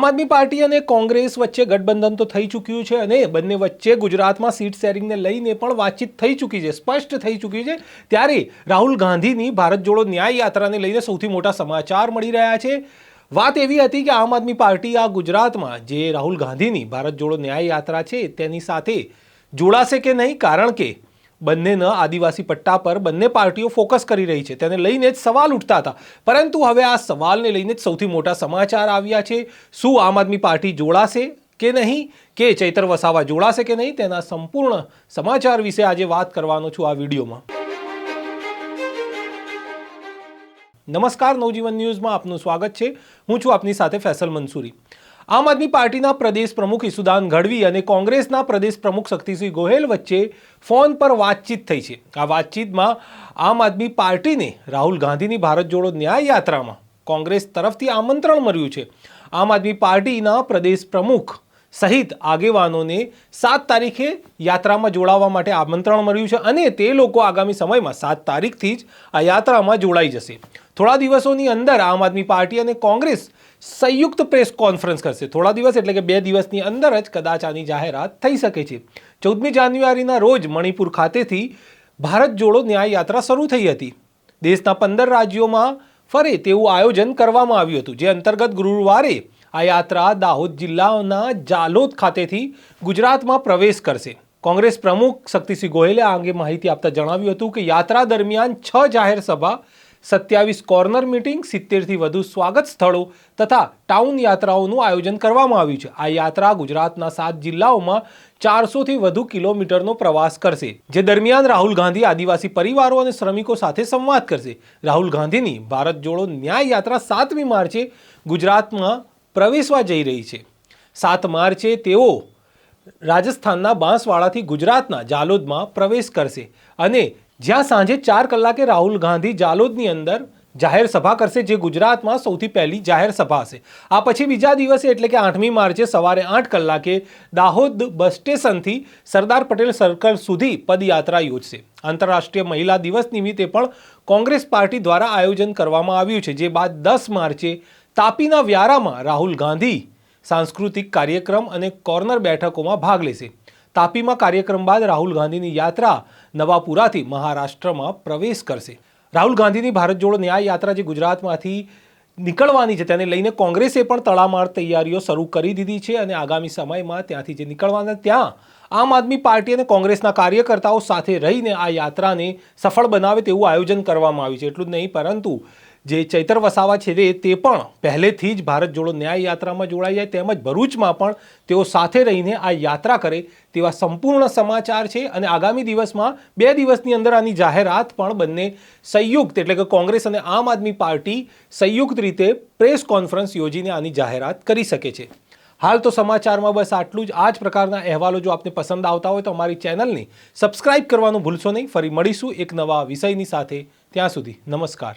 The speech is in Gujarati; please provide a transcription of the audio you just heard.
આમ આદમી પાર્ટી અને કોંગ્રેસ વચ્ચે ગઠબંધન તો થઈ ચૂક્યું છે અને બંને વચ્ચે ગુજરાતમાં સીટ શેરિંગને લઈને પણ વાતચીત થઈ ચૂકી છે, સ્પષ્ટ થઈ ચૂકી છે. ત્યારે રાહુલ ગાંધીની ભારત જોડો ન્યાય યાત્રાને લઈને સૌથી મોટા સમાચાર મળી રહ્યા છે. વાત એવી હતી કે આમ આદમી પાર્ટી આ ગુજરાતમાં જે રાહુલ ગાંધીની ભારત જોડો ન્યાય યાત્રા છે તેની સાથે જોડાશે કે નહીં? કારણ કે બંનેના આદિવાસી પટ્ટા પર બંને પાર્ટીઓ ફોકસ કરી રહી છે. તેને લઈને જ સવાલ ઉઠતા હતા. પરંતુ હવે આ સવાલને લઈને જ સૌથી મોટા સમાચાર આવ્યા છે. શું આમ આદમી પાર્ટી જોડાશે કે નહીં? કે ચૈતર વસાવા જોડાશે કે નહીં? તેના સંપૂર્ણ સમાચાર વિશે આજે વાત કરવાનો છું આ વિડીયોમાં. નમસ્કાર, નવજીવન ન્યૂઝમાં આપનું સ્વાગત છે. હું છું આપની સાથે ફેસલ મંસૂરી. આમ આદમી પાર્ટીના પ્રદેશ પ્રમુખ ઈસુદાન ગઢવી અને કોંગ્રેસના પ્રદેશ પ્રમુખ શક્તિસિંહ ગોહેલ વચ્ચે ફોન પર વાતચીત થઈ છે. આ વાતચીતમાં આમ આદમી પાર્ટીને રાહુલ ગાંધીની ભારત જોડો ન્યાય યાત્રામાં કોંગ્રેસ તરફથી આમંત્રણ મળ્યું છે. આમ આદમી પાર્ટીના પ્રદેશ પ્રમુખ સહિત આગેવાનોને સાત તારીખે યાત્રામાં જોડાવા માટે આમંત્રણ મળ્યું છે અને તે લોકો આગામી સમયમાં સાત તારીખથી જ આ યાત્રામાં જોડાઈ જશે. થોડા દિવસોની અંદર આમ આદમી પાર્ટી અને કોંગ્રેસ સંયુક્ત પ્રેસ કોન્ફરન્સ કરશે. થોડા દિવસ એટલે કે બે દિવસની અંદર જ કદાચ આની જાહેરાત થઈ શકે છે. ચૌદમી જાન્યુઆરીના રોજ મણિપુર ખાતેથી ભારત જોડો ન્યાય યાત્રા શરૂ થઈ હતી. દેશના પંદર રાજ્યોમાં ફરે તેવું આયોજન કરવામાં આવ્યું હતું, જે અંતર્ગત ગુરુવારે આ યાત્રા દાહોદ જિલ્લાના જાલોદ ખાતેથી ગુજરાતમાં પ્રવેશ કરશે. કોંગ્રેસ પ્રમુખ શક્તિસિંહ ગોયલે આ અંગે માહિતી આપતા જણાવ્યું હતું કે યાત્રા દરમિયાન છ જાહેર સભા સત્યાવીસ કોર્નર મિટિંગ, સિત્તેરથી વધુ સ્વાગત સ્થળો તથા ટાઉન યાત્રાઓનું આયોજન કરવામાં આવ્યું છે. આ યાત્રા ગુજરાતના સાત જિલ્લાઓમાં ચારસોથી વધુ કિલોમીટરનો પ્રવાસ કરશે, જે દરમિયાન રાહુલ ગાંધી આદિવાસી પરિવારો અને શ્રમિકો સાથે સંવાદ કરશે. રાહુલ ગાંધીની ભારત જોડો ન્યાય યાત્રા સાતમી માર્ચે ગુજરાતમાં પ્રવેશવા જઈ રહી છે. સાત માર્ચે તેઓ રાજસ્થાનના બાંસવાડાથી ગુજરાતના જાલોદમાં પ્રવેશ કરશે અને જ્યાં સાંજે ચાર કલાકે રાહુલ ગાંધી જાલોદની અંદર જાહેર સભા કરશે, જે ગુજરાતમાં સૌથી પહેલી જાહેર સભા હશે. આ પછી બીજા દિવસે, એટલે કે આઠમી માર્ચે સવારે આઠ કલાકે દાહોદ બસ સ્ટેશનથી સરદાર પટેલ સર્કલ સુધી પદયાત્રા યોજશે. આંતરરાષ્ટ્રીય મહિલા દિવસ નિમિત્તે પણ કોંગ્રેસ પાર્ટી દ્વારા આયોજન કરવામાં આવ્યું છે, જે બાદ દસ માર્ચે તાપીના વ્યારામાં રાહુલ ગાંધી સાંસ્કૃતિક કાર્યક્રમ અને કોર્નર બેઠકોમાં ભાગ લેશે. તાપીમાં કાર્યક્રમ બાદ રાહુલ ગાંધીની યાત્રા નવાપુરાથી મહારાષ્ટ્રમાં પ્રવેશ કરશે. રાહુલ ગાંધીની ભારત જોડો ન્યાય યાત્રા જે ગુજરાતમાંથી નીકળવાની છે, તેને લઈને કોંગ્રેસે પણ તડામાર તૈયારીઓ શરૂ કરી દીધી છે અને આગામી સમયમાં ત્યાંથી જે નીકળવાના ત્યાં આમ આદમી પાર્ટી અને કોંગ્રેસના કાર્યકર્તાઓ સાથે રહીને આ યાત્રાને સફળ બનાવે તેવું આયોજન કરવામાં આવ્યું છે. એટલું જ નહીં, પરંતુ જે ચૈતર વસાવા છે તે પણ પહેલેથી જ ભારત જોડો ન્યાય યાત્રામાં જોડાઈ જાય, તેમજ ભરૂચમાં પણ તેઓ સાથે રહીને આ યાત્રા કરે તેવા સંપૂર્ણ સમાચાર છે. અને આગામી દિવસમાં બે દિવસની અંદર આની જાહેરાત પણ બંને સંયુક્ત, એટલે કે કોંગ્રેસ અને આમ આદમી પાર્ટી સંયુક્ત રીતે પ્રેસ કોન્ફરન્સ યોજીને આની જાહેરાત કરી શકે છે. હાલ તો સમાચારમાં બસ આટલું જ. આ જ પ્રકારના અહેવાલો જો આપને પસંદ આવતા હોય તો અમારી ચેનલને સબસ્ક્રાઇબ કરવાનું ભૂલશો નહીં. ફરી મળીશું એક નવા વિષયની સાથે. ત્યાં સુધી નમસ્કાર.